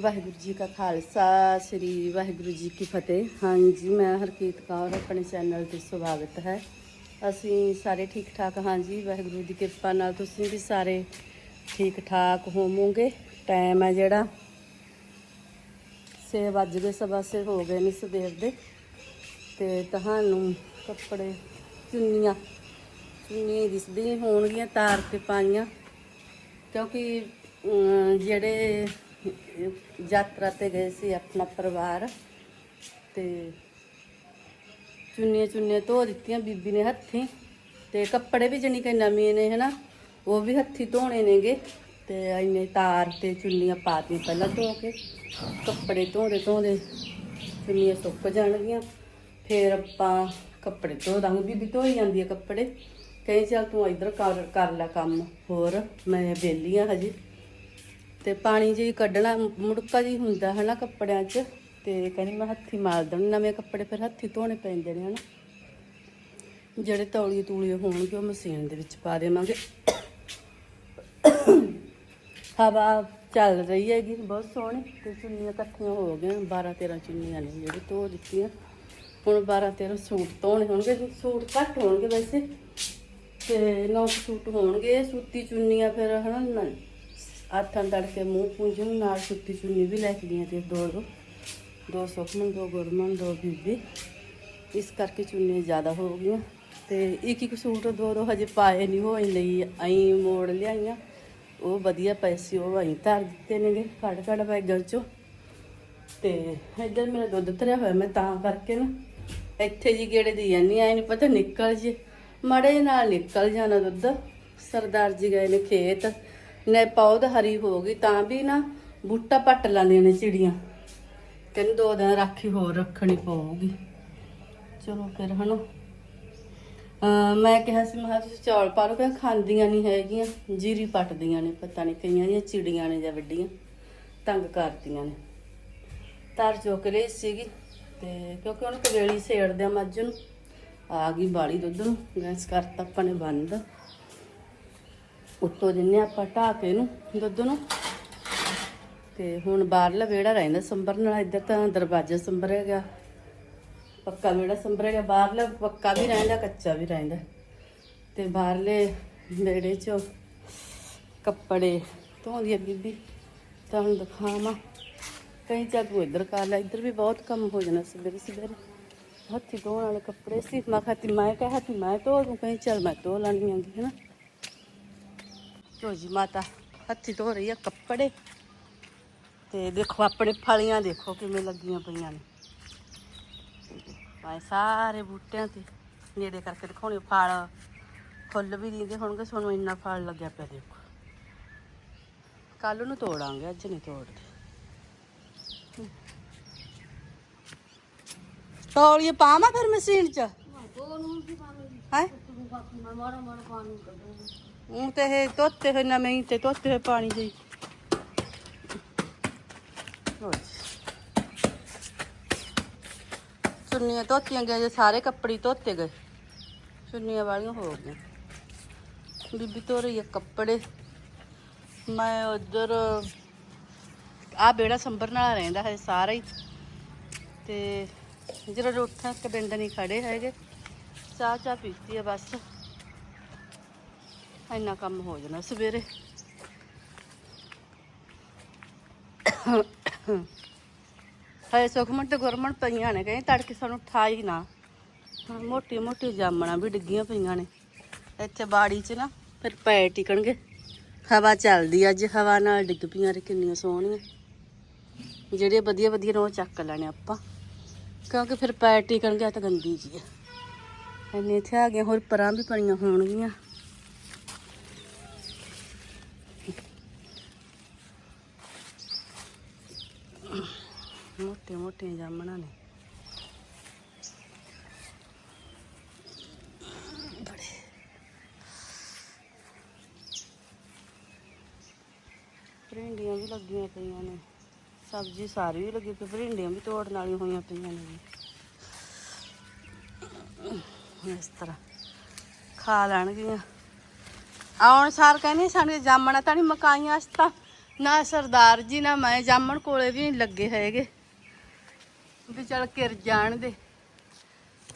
ਵਾਹਿਗੁਰੂ ਜੀ ਕਾ ਖਾਲਸਾ, ਸ੍ਰੀ ਵਾਹਿਗੁਰੂ ਜੀ ਕੀ ਫਤਿਹ। ਹਾਂਜੀ, ਮੈਂ ਹਰਕੀਤ ਕੌਰ, ਆਪਣੇ ਚੈਨਲ ਤੇ ਸਵਾਗਤ ਹੈ। ਅਸੀਂ ਸਾਰੇ ਠੀਕ ਠਾਕ ਹਾਂਜੀ, ਵਾਹਿਗੁਰੂ ਦੀ ਕਿਰਪਾ ਨਾਲ ਤੁਸੀਂ ਵੀ ਸਾਰੇ ਠੀਕ ਠਾਕ ਹੋਵੋਗੇ? ਟਾਈਮ ਹੈ ਜਿਹੜਾ। 6 ਵੱਜ ਗਏ, ਸਵਾ ਛੇ ਹੋ ਗਏ ਨੇ ਸਵੇਰ ਦੇ। ਤੇ ਤੁਹਾਨੂੰ ਕੱਪੜੇ, ਚੁੰਨੀਆਂ ਚੁੰਨੀਆਂ ਦਿਸਦੀਆਂ ਹੋਣਗੀਆਂ, ਤਾਰ ਕੇ ਪਾਈਆਂ। ਕਿਉਂਕਿ ਜਿਹੜੇ ਯਾਤਰਾ ਤੇ ਗਏ ਸੀ ਆਪਣਾ ਪਰਿਵਾਰ ਤੇ ਚੁੰਨੀਆਂ ਚੁੰਨੀਆਂ ਧੋ ਦਿੱਤੀਆਂ ਬੀਬੀ ਨੇ ਹੱਥੀਂ ਤੇ ਕੱਪੜੇ ਵੀ ਜਣੀ ਕਿ ਨਵੇਂ ਨੇ, ਹਨਾ? ਉਹ ਵੀ ਹੱਥੀਂ ਧੋਣੇ ਨੇਗੇ ਤੇ ਇੰਨੇ ਤਾਰ ਤੇ ਚੁੰਨੀਆਂ ਪਾਤੀਆਂ ਪਹਿਲਾਂ ਧੋ ਕੇ। ਕੱਪੜੇ ਧੋਦੇ ਧੋਦੇ ਚੁੰਨੀਆਂ ਸੁੱਕ ਜਾਣਗੀਆਂ। ਫਿਰ ਆਪਾਂ ਕੱਪੜੇ ਧੋ ਦਾਂਗੇ ਬੀਬੀ ਧੋਈ ਜਾਂਦੀ ਹੈ ਕੱਪੜੇ। ਕਹੀ ਚੱਲ ਤੂੰ ਇੱਧਰ ਕਰ ਕਰ ਲੈ ਕੰਮ। ਹੋਰ ਮੈਂ ਵਿਹਲੀ ਆ ਹਜੇ। ਤੇ ਪਾਣੀ ਜੀ ਕੱਢਣਾ, ਮੁੜਕਾ ਜੀ ਹੁੰਦਾ ਹੈ ਨਾ ਕੱਪੜਿਆਂ 'ਚ, ਤੇ ਕਹਿੰਦੀ ਮੈਂ ਹੱਥੀ ਮਾਰ ਦੇਣ, ਨਵੇਂ ਕੱਪੜੇ ਫਿਰ ਹੱਥੀ ਧੋਣੇ ਪੈਂਦੇ ਨੇ ਹਨਾ। ਜਿਹੜੇ ਤੌਲੀ ਤੂਲੀ ਹੋਣਗੇ ਉਹ ਮਸ਼ੀਨ ਦੇ ਵਿੱਚ ਪਾ ਦੇਵਾਂਗੇ। ਹਵਾ ਚੱਲ ਰਹੀ ਹੈਗੀ, ਬਹੁਤ ਸੋਹਣੀ, ਤੇ ਚੁੰਨੀਆਂ ਇਕੱਠੀਆਂ ਹੋ ਗਈਆਂ 12 13 ਚੁੰਨੀਆਂ ਨੇ ਜਿਹੜੀ ਧੋ ਦਿੱਤੀਆਂ। ਹੁਣ 12 13 ਸੂਟ ਧੋਣੇ ਹੋਣਗੇ ਸੂਟ ਘੱਟ ਹੋਣਗੇ ਵੈਸੇ, ਤੇ ਨੌ ਸੂਟ ਹੋਣਗੇ, ਸੂਤੀ ਚੁੰਨੀਆਂ ਫਿਰ ਹਨਾ ਨ- ਹੱਥਾਂ ਤੜਕੇ ਮੂੰਹ ਪੂੰਝਣ, ਨਾਲ ਸੁੱਤੀ ਚੁੰਨੀ ਵੀ ਲੈ ਕੇ ਗਈਆਂ ਤੇ ਦੋ ਦੋ ਦੋ ਸੁਖਮਨ, ਦੋ ਗੁਰਮਨ, ਦੋ ਬੀਬੀ। ਇਸ ਕਰਕੇ ਚੁੰਨੀਆਂ ਜ਼ਿਆਦਾ ਹੋ ਗਈਆਂ ਤੇ ਇੱਕ ਇੱਕ ਸੂਟ ਦੋ ਦੋ ਹਜੇ ਪਾਏ ਨਹੀਂ ਹੋਏ ਲਈ ਐਂ ਮੋੜ ਲਿਆਈਆਂ। ਉਹ ਵਧੀਆ ਪਏ ਸੀ, ਉਹ ਐਂ ਧਰ ਦਿੱਤੇ ਨੇਗੇ, ਕੱਢ ਕੱਢ ਬੈਗਾਂ ਚੋਂ। ਤੇ ਇੱਧਰ ਮੇਰਾ ਦੁੱਧ ਧਰਿਆ ਹੋਇਆ, ਮੈਂ ਤਾਂ ਕਰਕੇ ਨਾ ਇੱਥੇ ਜੀ ਗੇੜੇ ਦੀ ਜਾਂਦੀ ਐ ਨਹੀਂ ਪਤਾ ਨਿਕਲ ਜੇ। ਮੜੇ ਨਾਲ ਨਿਕਲ ਜਾਣਾ ਦੁੱਧ। ਸਰਦਾਰ ਜੀ ਗਏ ਨੇ ਖੇਤ। ਨੇ ਪੌਦ ਹਰੀ ਹੋ ਗਈ, ਤਾਂ ਵੀ ਨਾ ਬੂਟਾ ਪੱਟ ਲੈਂਦੀਆਂ ਨੇ ਚਿੜੀਆਂ। ਕਹਿੰਦੇ ਦੋ ਦਿਨ ਰਾਖੀ ਹੋਰ ਰੱਖਣੀ ਪਊਗੀ। ਚਲੋ ਫਿਰ ਹਨਾ। ਅਹ ਮੈਂ ਕਿਹਾ ਸੀ, ਮੈਂ ਤੁਸੀਂ ਚੌਲ ਪਾ ਲਓ ਕਿ ਖਾਂਦੀਆਂ ਨਹੀਂ ਹੈਗੀਆਂ, ਜੀਰੀ ਪੱਟਦੀਆਂ ਨੇ, ਪਤਾ ਨਹੀਂ ਕਈਆਂ ਦੀਆਂ, ਚਿੜੀਆਂ ਨੇ ਜਾਂ ਵੱਡੀਆਂ, ਤੰਗ ਕਰਦੀਆਂ ਨੇ। ਤਾਰ ਚੁੱਕ ਰਹੀ ਸੀਗੀ, ਤੇ ਕਿਉਂਕਿ ਉਹਨੂੰ ਕਵੇਲੀ ਸੇੜਦੇ ਆ ਮੱਝ ਨੂੰ ਆ ਗਈ ਬਾੜੀ ਦੁੱਧ ਨੂੰ, ਗੈਸ ਕਰਤਾ ਆਪਾਂ ਨੇ ਬੰਦ। ਉੱਤੋਂ ਦਿੰਨੇ ਆਪਾਂ ਢਾਹ ਕੇ ਇਹਨੂੰ ਦੁੱਧ ਨੂੰ। ਤੇ ਹੁਣ ਬਾਹਰਲਾ ਵਿਹੜਾ ਰਹਿੰਦਾ ਸੰਭਰਨ ਨਾਲ, ਇੱਧਰ ਤਾਂ ਦਰਵਾਜ਼ਾ ਸੰਭਰਿਆ ਗਿਆ ਪੱਕਾ ਵਿਹੜਾ ਸੰਭਰਿਆ ਗਿਆ ਬਾਹਰਲਾ ਪੱਕਾ ਵੀ ਰਹਿੰਦਾ, ਕੱਚਾ ਵੀ ਰਹਿੰਦਾ। ਤੇ ਬਾਹਰਲੇ ਵਿਹੜੇ 'ਚ ਕੱਪੜੇ ਧੋਂਦੀ ਆ ਬੀਬੀ, ਤਾਂ ਹੁਣ ਦਿਖਾਵਾਂ। ਕਈ ਚੱਲ ਤੂੰ ਇੱਧਰ ਕਰ ਲੈ, ਇੱਧਰ ਵੀ ਬਹੁਤ ਕੰਮ ਹੋ ਜਾਣਾ ਸਵੇਰੇ ਸਵੇਰੇ। ਹੱਥੀ ਧੋਣ ਵਾਲੇ ਕੱਪੜੇ ਸੀ, ਮੈਂ ਖਾਤੀ ਮੈਂ ਕਿਹਾ ਮੈਂ ਧੋ ਦੂੰ, ਕਹੀਂ ਚੱਲ ਮੈਂ ਧੋ ਲੈਣੀ ਆਂਗੀ ਹੈ ਨਾ। ਜੀ ਮਾਤਾ ਹੱਥੀ ਧੋ ਰਹੀ ਆ ਕੱਪੜੇ। ਤੇ ਦੇਖੋ ਆਪਣੇ ਫਲੀਆਂ ਦੇਖੋ ਕਿਵੇਂ ਲੱਗੀਆਂ ਪਈਆਂ ਨੇ। ਆਏ ਸਾਰੇ ਬੂਟਿਆਂ ਤੇ ਨੇੜੇ ਕਰਕੇ ਦਿਖਾਉਣੇ ਫਲ ਫੁੱਲ ਵੀ ਦਿੰਦੇ ਹੋਣਗੇ ਤੁਹਾਨੂੰ ਇੰਨਾ ਫਲ ਲੱਗਿਆ ਪਿਆ ਦੇਖੋ। ਕੱਲ ਨੂੰ ਤੋੜਾਂਗੇ ਅੱਜ ਨਹੀਂ ਤੋੜਦੇ। ਤੌਲੀਏ ਪਾਵਾਂ ਫਿਰ ਮਸ਼ੀਨ ਚ? ਹੈ? ਉਹ ਤੇ ਇਹ ਧੋਤੇ ਹੋਏ, ਨਵੇਂ ਹੀ ਤੇ ਧੋਤੇ ਹੋਏ ਪਾਣੀ ਦੇ ਚੁੰਨੀਆਂ ਧੋਤੀਆਂ ਗਈਆਂ, ਜੇ ਸਾਰੇ ਕੱਪੜੇ ਧੋਤੇ ਗਏ। ਚੁੰਨੀਆਂ ਵਾਲੀਆਂ ਹੋ ਗਈਆਂ। ਬੀਬੀ ਧੋ ਰਹੀ ਹੈ ਕੱਪੜੇ। ਮੈਂ ਉਧਰ ਆ ਬੇੜਾ ਸੰਭਰਨ ਨਾਲ ਰਹਿੰਦਾ ਹੈ ਸਾਰਾ ਹੀ। ਤੇ ਜਿਹੜਾ ਉੱਥੇ ਇੱਕ ਬਿੰਦ ਨਹੀਂ ਖੜੇ ਹੈਗੇ। ਚਾਹ ਚਾਹ ਪੀਤੀ ਆ ਬਸ। ਇੰਨਾ ਕੰਮ ਹੋ ਜਾਣਾ ਸਵੇਰੇ। ਹਾਏ ਸੁਖਮਨ ਤੇ ਗੁਰਮਨ ਪਈਆਂ ਨੇ, ਕਹਿੰਦੇ ਤੜਕੇ ਸਾਨੂੰ ਠਾਈ ਨਾ। ਮੋਟੀ ਮੋਟੀ ਜਾਮਣਾ ਵੀ ਡਿੱਗੀਆਂ ਪਈਆਂ ਨੇ। ਇੱਥੇ ਬਾੜੀ 'ਚ ਨਾ ਫਿਰ ਪੈ ਟਿਕਣਗੇ। ਹਵਾ ਚੱਲਦੀ ਅੱਜ, ਹਵਾ ਨਾਲ ਡਿੱਗ ਪਈਆਂ ਨੇ ਕਿੰਨੀਆਂ ਸੋਹਣੀਆਂ। ਜਿਹੜੇ ਵਧੀਆ ਵਧੀਆ ਨੇ ਉਹ ਚੱਕ ਲੈਣੇ ਆਪਾਂ। ਕਿਉਂਕਿ ਫਿਰ ਪੈਰ ਟਿਕਣਗੇ ਤਾਂ ਗੰਦੀ ਜੀ ਹੈ ਇੰਨੇ ਇੱਥੇ ਆ ਗਏ ਹੋਰ ਪਰਾਂ ਵੀ ਪਈਆਂ ਹੋਣਗੀਆਂ। ਮੋਟੇ ਮੋਟੇ ਜਾਮਣਾ ਨੇ। ਭਿੰਡੀਆਂ ਵੀ ਲੱਗੀਆਂ ਪਈਆਂ ਨੇ। ਸਬਜ਼ੀ ਸਾਰੀ ਵੀ ਲੱਗੀ ਪਈ ਭਿੰਡੀਆਂ ਵੀ ਤੋੜਨ ਵਾਲੀਆਂ ਹੋਈਆਂ ਪਈਆਂ ਨੇ। ਇਸ ਤਰ੍ਹਾਂ। ਖਾ ਲੈਣਗੀਆਂ। ਆਉਣ ਸਾਰ ਕਹਿੰਦੇ ਸਾਡੇ ਜਾਮਣਾ ਤਾਂ ਨਹੀਂ ਮਕਾਈਆਂ ਅਸ ਤਾਂ ਨਾ ਸਰਦਾਰ ਜੀ, ਨਾ ਮੈਂ। ਜਾਮਣ ਕੋਲੇ ਵੀ ਨਹੀਂ ਲੱਗੇ ਹੈਗੇ। ਵੀ ਚਲ ਕਿਰ ਜਾਣ ਦੇ।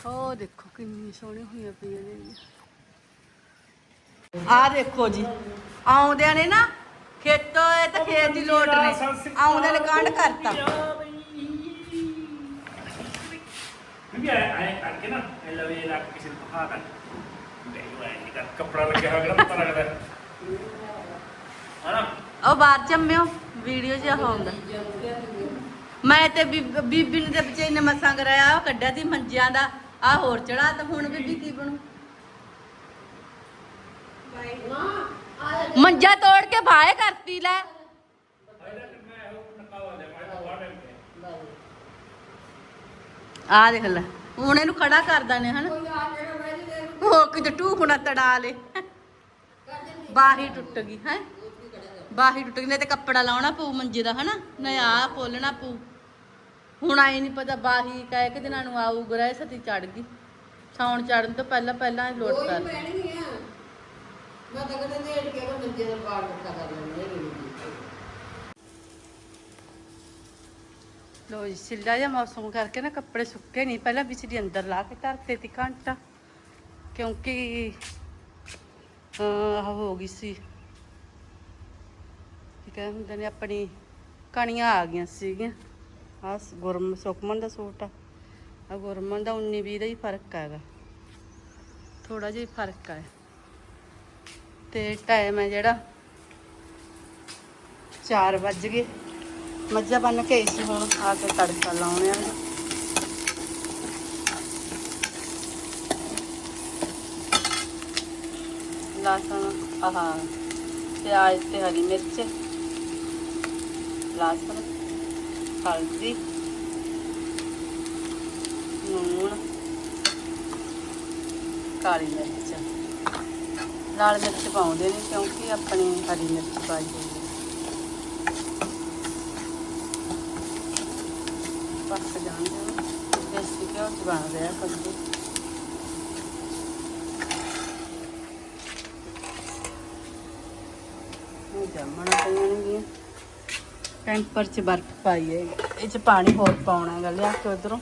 ਉਹ ਦੇਖੋ ਕਿੰਨੀ ਸੋਹਣੀ ਹੋਈਆਂ ਪਈਆਂ ਨੇ ਆ ਦੇਖੋ ਜੀ, ਆਉਂਦਿਆਂ ਨੇ ਨਾ ਖੇਤੋਂ ਇਹ ਖੇਤ ਦੀ ਲੋਟ ਨੇ। ਆਉਂਦਿਆਂ ਨੇ ਕਾਂਡ ਕਰਤਾ। ਵੀ ਆਏ ਆਏ ਕਰਕੇ ਨਾ ਇਹ ਲਵੇ ਰੱਖ ਕਿਸੇ ਨੂੰ ਪਾ ਕਰ। ਨਹੀਂ ਆਏ ਇਹਦਾ ਕੱਪੜਾ ਲੱਗਿਆ ਹੋਇਆ ਕਿਹੜਾ ਪਤਾ ਲੱਗਦਾ। ਹੈ ਹਨਾ? ਉਹ ਬਾਹਰ ਜੰਮਿਓ ਵੀਡੀਓ ਜਿਹਾ ਹੁੰਦਾ ਮੈਂ ਤੇ ਬੀਬ- ਬੀਬੀ ਨੇ ਤੇ ਬੱਚੇ ਨੇ ਮਸਾਂ ਕਰਾਇਆ ਉਹ ਕੱਢਿਆ ਸੀ ਮੰਜਿਆਂ ਦਾ ਆ ਹੋਰ ਚੜਾ ਤਾਂ ਹੁਣ ਬੀਬੀ ਕੀ ਬਣੂ? ਮੰਜਾ ਤੋੜ ਕੇ ਬਾਹੇ ਕਰਤੀ ਲੈ। ਆ। ਦੇਖ ਲੈ। ਹੁਣ ਇਹਨੂੰ ਖੜਾ ਕਰਦਾ ਨੇ ਹਨਾ? ਉਹ ਕਿਤੇ ਟੂਕਣਾ ਤੜਾ ਲੇ। ਬਾਹੀ ਟੁੱਟ ਗਈ ਹੈ? ਬਾਹੀ ਟੁੱਟ ਗਈ ਨਹੀਂ ਤੇ ਕੱਪੜਾ ਲਾਉਣਾ ਪਊ ਮੰਜੇ ਦਾ ਹਨਾ? ਨਹੀਂ ਆ ਖੋਲਣਾ ਪਊ। ਹੁਣ ਆਈ ਨਹੀਂ ਪਤਾ ਬਾਹੀ ਕਾਇ ਕਿ ਦਿਨਾਂ ਨੂੰ ਆਊ ਗ੍ਰਹਿ ਸਤੀ ਚੜ ਗਈ। ਸੌਣ ਚੜਨ ਤੋਂ ਪਹਿਲਾਂ ਪਹਿਲਾਂ ਹੀ ਲੋਟ ਕਰ ਮੈਂ ਤਾਂ ਕਦੇ ਨੇੜ ਕੇ ਮੰਜੇ ਦਾ ਬਾੜ ਕਰ ਲੈਂਦੇ ਨੇ ਲੋ ਜੀ, ਸਿੱਲਾ ਜਿਹਾ ਮੌਸਮ ਕਰਕੇ ਨਾ ਕੱਪੜੇ ਸੁੱਕੇ ਨਹੀਂ, ਪਹਿਲਾਂ ਬਿਜਲੀ ਅੰਦਰ ਲਾ ਕੇ ਧਰਤੇ ਤੀ ਘੰਟਾ। ਕਿਉਂਕਿ ਆਹ ਹੋ ਗਈ ਸੀ। ਕੀ ਕਹਿੰਦੇ ਹੁੰਦੇ ਨੇ, ਆਪਣੀ ਕਣੀਆਂ ਆ ਗਈਆਂ ਸੀਗੀਆਂ। ਆ ਗੁਰਮ, ਸੁਖਮਨ ਦਾ ਸੂਟ ਆ। ਆ ਗੁਰਮਨ ਦਾ 19 20 ਦਾ ਹੀ ਫ਼ਰਕ ਹੈਗਾ। ਥੋੜਾ ਜਿਹਾ ਫ਼ਰਕ ਹੈ ਤੇ ਟਾਈਮ ਹੈ ਜਿਹੜਾ 4 ਵੱਜ ਗਏ। ਮੱਝਾਂ ਬੰਨ ਕੇ ਇਸ ਹੁਣ ਆ ਕੇ ਤੜਕਾ ਲਾਉਣੇ ਆ। ਲਸਣ, ਆਹ, ਪਿਆਜ਼ ਤੇ ਹਰੀ ਮਿਰਚ, ਲਸਣ, ਹਲਦੀ ਨੂਣ ਕਾਲੀ ਮਿਰਚ। ਲਾਲ ਮਿਰਚ ਪਾਉਂਦੇ ਨੇ ਕਿਉਂਕਿ ਆਪਣੀ ਹਰੀ ਮਿਰਚ ਪਾਈ ਹੈ। ਪੱਕ ਦੇਸੀ ਘਿਓ ਚ ਬਣ ਰਿਹਾ ਇਹ ਜੰਮਣਾ ਟੈਂਪਰ ਚ ਬਰਫ਼ ਪਾਈ ਹੈ। ਇਹ ਚ ਪਾਣੀ ਹੋਰ ਪਾਉਣਾ ਹੈਗਾ ਲਿਆ ਕੇ ਉਧਰੋਂ।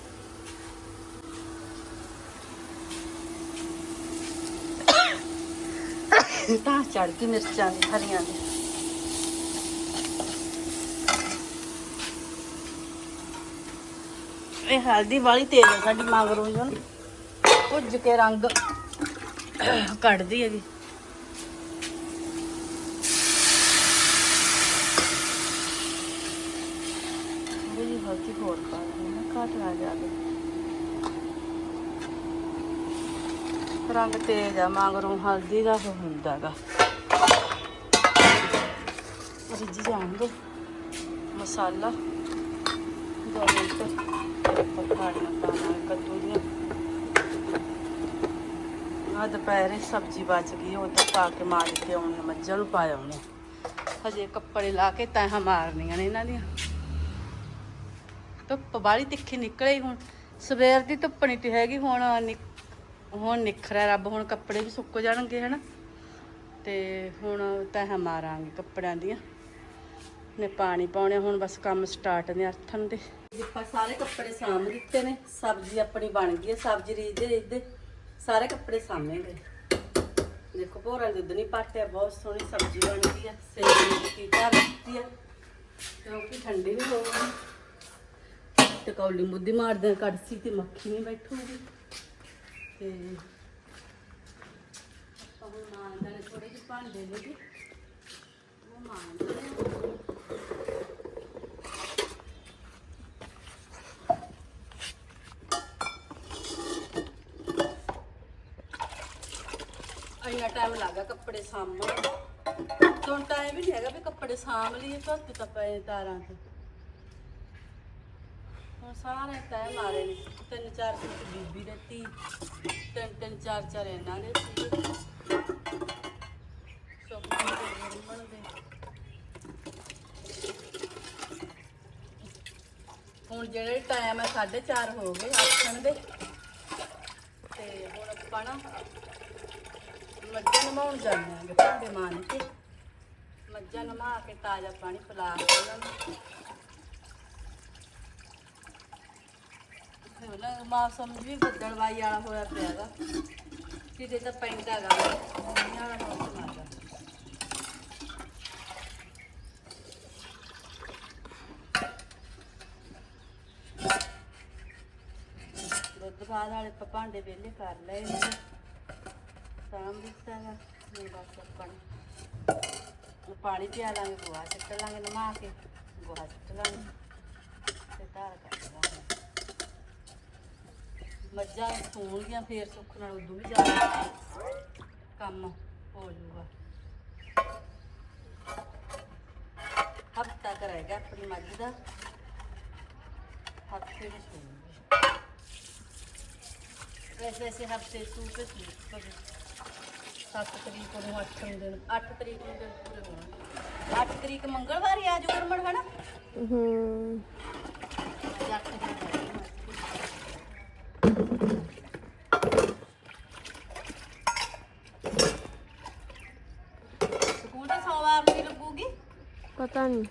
ਤਾਂ ਚੜ ਗਈ ਮਿਰਚਾਂ ਦੀ ਹਰੀਆਂ ਦੀ। ਇਹ ਹਲਦੀ ਵਾਲੀ ਤੇਜ਼ ਹੈ ਸਾਡੀ ਮਗਰੋਂ ਜੋ ਭੁੱਜ ਕੇ ਰੰਗ ਕੱਢਦੀ ਹੈਗੀ। ਥੋੜੀ ਹਲਦੀ ਹੋਰ ਪਾ ਦਿੰਦੀ ਹਾਂ ਨਾ ਜਾਵੇ ਰੰਗ ਤੇਜ਼ ਆ, ਮਗਰੋਂ ਹਲਦੀ ਦਾ ਉਹ ਹੁੰਦਾ ਹੈਗਾ ਰਿੱਝ ਜਾਣ ਦੋ ਮਸਾਲਾ, ਦੋ ਮਿੰਟ। ਪਕਾੜੀਆਂ ਪਾਣਾ ਕੱਦੂ ਦੀਆਂ। ਆ ਦੁਪਹਿਰੇ ਸਬਜ਼ੀ ਬਚ ਗਈ, ਉਹ ਤਾਂ ਪਾ ਕੇ ਮਾਰ ਕੇ ਆਉਣੀ ਮੱਝਾਂ ਨੂੰ ਪਾਇਆ ਆਉਣੇ ਹਜੇ ਕੱਪੜੇ ਲਾ ਕੇ ਤੈਹਾਂ ਮਾਰਨੀਆਂ ਨੇ ਇਹਨਾਂ ਦੀਆਂ। ਧੁੱਪ ਬਾਹਲੀ ਤਿੱਖੀ ਨਿਕਲੇ ਹੁਣ। ਸਵੇਰ ਦੀ ਧੁੱਪ ਨਹੀਂ ਤੇ ਹੈਗੀ, ਹੁਣ ਨਿਕ- ਹੁਣ ਨਿਖਰਿਆ ਰੱਬ, ਹੁਣ ਕੱਪੜੇ ਵੀ ਸੁੱਕ ਜਾਣਗੇ, ਹਨਾ। ਤੇ ਹੁਣ ਤੈਹਾਂ ਮਾਰਾਂਗੇ ਕੱਪੜਿਆਂ ਦੀਆਂ। ਨੇ ਪਾਣੀ ਪਾਉਣੇ, ਹੁਣ ਬਸ ਕੰਮ ਸਟਾਰਟ ਨੇ ਅਰਥਨ ਦੇ। ਆਪਾਂ ਸਾਰੇ ਕੱਪੜੇ ਸਾਂਭ ਦਿੱਤੇ ਨੇ, ਸਬਜ਼ੀ ਆਪਣੀ ਬਣ ਗਈ ਹੈ, ਸਬਜ਼ੀ ਰੀਝਦੇ ਰੀਝਦੇ ਸਾਰੇ ਕੱਪੜੇ ਸਾਂਭੇ ਗਏ ਦੇਖੋ, ਭੋਰਾ ਦੁੱਧ ਨਹੀਂ ਪਾਟਿਆ, ਬਹੁਤ ਸੋਹਣੀ ਸਬਜ਼ੀ ਬਣ ਗਈ ਹੈ ਸੇਵੀ ਦੀ ਧਰ ਦਿੱਤੀ ਹੈ, ਕਿਉਂਕਿ ਠੰਡੀ ਵੀ ਹੋ ਗਈ। ਤੇ ਕੌਲੀ ਮੁੱਦੀ ਮਾਰਦੇ ਕੜਸੀ ਤੇ ਮੱਖੀ ਨਹੀਂ ਬੈਠੂਗੀ। ਤੇ ਆਪਾਂ ਹੁਣ ਮਾਂਜਦੇ ਨੇ ਥੋੜੇ ਜਿਹੇ ਭਾਂਡੇ ਨੇ ਜੀ। ਉਹ ਮਾਂਜਦੇ ਇੰਨਾ ਟਾਈਮ ਲੱਗਾ ਕੱਪੜੇ ਸਾਂਭਣ ਹੁਣ ਟਾਈਮ ਹੀ ਨਹੀਂ ਹੈਗਾ ਵੀ ਕੱਪੜੇ ਸਾਂਭ ਲਈਏ ਧੁੱਤ ਤਾਂ ਪਏ ਤਾਰਾਂ ਤੇ। ਹੁਣ ਸਾਰੇ ਤੈ ਮਾਰੇ ਨੇ। ਤਿੰਨ ਚਾਰ ਸੂਟ ਬੀਬੀ ਦੇ ਤੀ ਤਿੰਨ ਤਿੰਨ ਚਾਰ ਚਾਰ ਇਹਨਾਂ ਦੇ ਸੀ ਸੁਪਨੇ ਦੇ ਗੁਰਮਣ ਦੇ ਹੁਣ ਜਿਹੜੇ ਟਾਈਮ ਹੈ 4:30 ਹੋ ਗਏ ਆਖਣ ਦੇ। ਤੇ ਹੁਣ ਆਪਾਂ ਨਾ ਮੱਝਾਂ ਨਮਾਉਣ ਜਾਂਦੇ ਆਂਗੇ ਭਾਂਡੇ ਮਾਨ ਕੇ। ਮੱਝਾਂ ਨਮਾ ਕੇ ਤਾਜ਼ਾ ਪਾਣੀ ਪਿਲਾ ਕੇ ਉਹਨਾਂ ਨੂੰ। ਤੇ ਉਹਨਾਂ ਮੌਸਮ ਵੀ ਬੱਦਲਵਾਈ ਵਾਲਾ ਹੋਇਆ ਪਿਆਗਾ ਕਿਤੇ ਤਾਂ ਪੈਂਦਾ ਗਾ ਮੀਂਹ ਵਾਲਾ ਮੌਸਮ ਆਗਾ ਦੁੱਧ ਬਾਅਦ ਵਾਲੇ ਭਾਂਡੇ ਵਿਹਲੇ ਕਰ ਲਏ। ਸਾਂਭ ਦਿੱਤਾ ਗਾ ਹੁਣ ਬਸ ਆਪਾਂ ਪਾਣੀ ਪਿਆ ਲਾਂਗੇ, ਗੋਹਾ ਸਿੱਟ ਲਾਂਗੇ, ਨਮਾ ਕੇ, ਗੋਹਾ ਸਿੱਟ ਲਾਂਗੇ ਤੇ ਧਾਰ ਕੱਢ ਲਾਂਗੇ। ਮੱਝਾਂ ਸੂਣਗੀਆਂ ਫੇਰ ਸੁੱਖ ਨਾਲ ਉਦੋਂ ਵੀ ਜ਼ਿਆਦਾ ਕੰਮ ਹੋ ਜਾਊਗਾ। ਹਫਤਾ ਕਰੇਗਾ ਆਪਣੀ ਮੱਝ ਦਾ। ਹਫ਼ਤੇ ਵਿੱਚ ਸੂਣਗੀ ਵੈਸੇ ਵੈਸੇ ਹਫ਼ਤੇ ਸੂ ਕੇ 7 ਤਰੀਕ ਨੂੰ 8 ਦਿਨ 8 ਤਰੀਕ ਨੂੰ ਦਿਨ ਪੂਰੇ ਹੋਣਗੇ 8 ਤਰੀਕ ਮੰਗਲਵਾਰ ਹੀ ਆ ਜਾਊ ਕਰਮਣ ਹਨਾ? ਹੂੰ। ਅੱਜ ਅੱਠ ਦਿਨ ਹੋਏ ਨੇ। ਸਕੂਲ ਤਾਂ ਸੋਮਵਾਰ ਨੂੰ ਹੀ ਲੱਗੂਗੀ। ਪਤਾ ਨਹੀਂ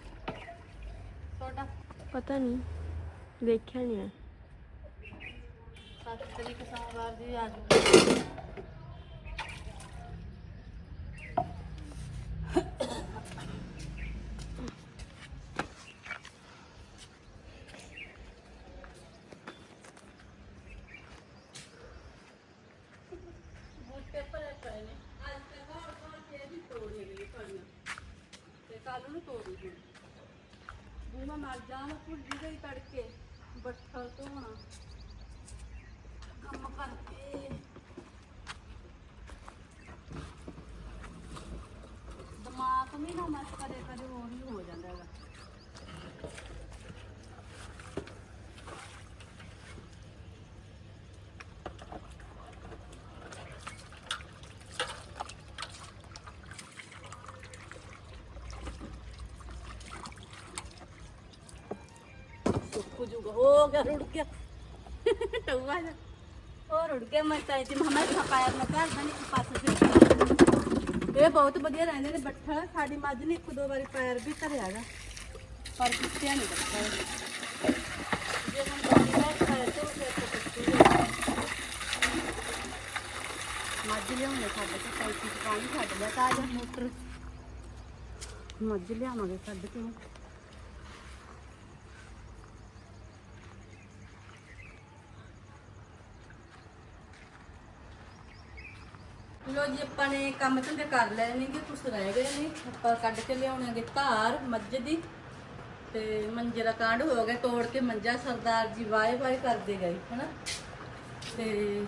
ਤੁਹਾਡਾ? ਪਤਾ ਨਹੀਂ ਦੇਖਿਆ ਨਹੀਂ ਮੈਂ। 7 ਤਰੀਕ ਸੋਮਵਾਰ ਦੀ ਆ ਬੂਟੇ ਭਰੇ ਪਏ ਨੇ ਅੱਜ ਤੱਕ ਹੋਰ ਹੋਰ ਕੇ ਵੀ ਤੋੜੇ ਗਏ ਪੜੀਆਂ ਤੇ ਨੂੰ ਤੋੜੀ ਗਏ ਬੂ ਮੈਂ ਮਰ ਜਾਵਾਂ ਭੁੱਲ ਗਈ ਤੜਕੇ, ਬੱਠਲ ਧੋਣਾ। ਕੰਮ ਕਰਕੇ। ਦਿਮਾਗ ਵੀ ਨਾ ਮਤ ਕਰੇ ਕਦੇ ਹੋਰ ਹੀ ਹੋ ਜਾਂਦਾ ਹੈਗਾ ਸੁੱਕ ਜੂਗਾ ਹੋ ਗਿਆ ਰੁੜ ਗਿਆ ਟਊਆ ਜਾ ਉਹ ਰੁੜ ਗਿਆ ਮੈਂ ਤਾਂ ਇੱਥੇ ਮਮਾ ਖਪਾਇਆ ਮੈਂ ਘਰ ਦਾ ਇਹ ਬਹੁਤ ਵਧੀਆ ਰਹਿੰਦੇ ਨੇ ਬੱਠਲ ਸਾਡੀ ਮੱਝ ਨੇ ਇੱਕ ਦੋ ਵਾਰੀ ਪੈਰ ਵੀ ਧਰਿਆ ਹੈਗਾ ਪਰ ਕਿੱਥੇ ਨਹੀਂ ਬੱਠਲ ਜੇ ਹੁਣ ਦੋਨੀ ਪੈਰ ਤੋਂ ਫਿਰ ਮੱਝ ਲਿਆਉਂਦੇ ਸਾਡੇ ਤੋਂ ਟੈਂਕੀ ਚ ਪਾਣੀ ਛੱਡ ਲਿਆ ਤਾਂ ਤਾਜ਼ਾ ਮੋਟਰ ਮੱਝ ਲਿਆਵਾਂਗੇ ਛੱਡ ਕੇ ਲੋ ਜੀ, ਆਪਾਂ ਨੇ ਕੰਮ ਧੰਦੇ ਕਰ ਲਏ ਨੇ ਕਿ ਕੁਛ ਰਹਿ ਗਏ ਨੇ। ਆਪਾਂ ਕੱਢ ਕੇ ਲਿਆਉਣਾਂਗੇ ਧਾਰ, ਮੱਝ ਦੀ। ਤੇ ਮੰਜੇ ਦਾ ਕਾਂਡ ਹੋ ਗਿਆ, ਤੋੜ ਕੇ ਮੰਜਾ ਸਰਦਾਰ ਜੀ ਵਾਏ ਵਾਏ ਕਰਦੇ ਗਏ, ਹਨਾ? ਤੇ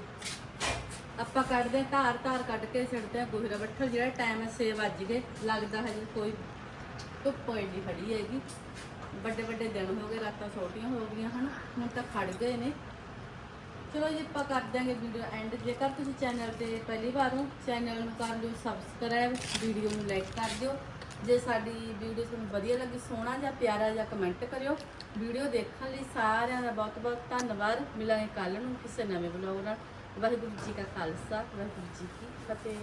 ਆਪਾਂ ਕੱਢਦੇ ਹਾਂ ਧਾਰ ਧਾਰ ਕੱਢ ਕੇ ਛੱਡਦੇ ਆ ਗੋਹਰਾ ਬੱਠਲ। ਜਿਹੜਾ ਟਾਈਮ 6 ਵੱਜ ਗਏ, ਲੱਗਦਾ ਹਜੇ ਕੋਈ ਧੁੱਪ ਨਹੀਂ ਖੜੀ ਹੈਗੀ। ਵੱਡੇ ਵੱਡੇ ਦਿਨ ਹੋ ਗਏ, ਰਾਤਾਂ ਛੋਟੀਆਂ ਹੋ ਗਈਆਂ, ਹਨ? ਹੁਣ ਤਾਂ ਖੜ ਗਏ ਨੇ। ਚਲੋ ਜੀ, ਆਪਾਂ ਕਰ ਦਿਆਂਗੇ ਵੀਡੀਓ ਐਂਡ ਜੇਕਰ ਤੁਸੀਂ ਚੈਨਲ ਤੇ ਪਹਿਲੀ ਵਾਰ ਹੋ ਚੈਨਲ ਨੂੰ ਕਰ ਲਿਓ ਸਬਸਕ੍ਰਾਈਬ ਵੀਡੀਓ ਨੂੰ ਲਾਈਕ ਕਰ ਦਿਓ। ਜੇ ਸਾਡੀ ਵੀਡੀਓ ਤੁਹਾਨੂੰ ਵਧੀਆ ਲੱਗੀ, ਸੋਹਣਾ ਜਾਂ ਪਿਆਰਾ ਜਾਂ ਕਮੈਂਟ ਕਰਿਓ। ਵੀਡੀਓ ਦੇਖਣ ਲਈ ਸਾਰਿਆਂ ਦਾ ਬਹੁਤ ਬਹੁਤ ਧੰਨਵਾਦ। ਮਿਲਾਂਗੇ ਕੱਲ ਨੂੰ ਕਿਸੇ ਨਵੇਂ ਬਲੌਗ ਨਾਲ। ਵਾਹਿਗੁਰੂ ਜੀ ਕਾ ਖਾਲਸਾ, ਵਾਹਿਗੁਰੂ ਜੀ ਕੀ ਫਤਿਹ।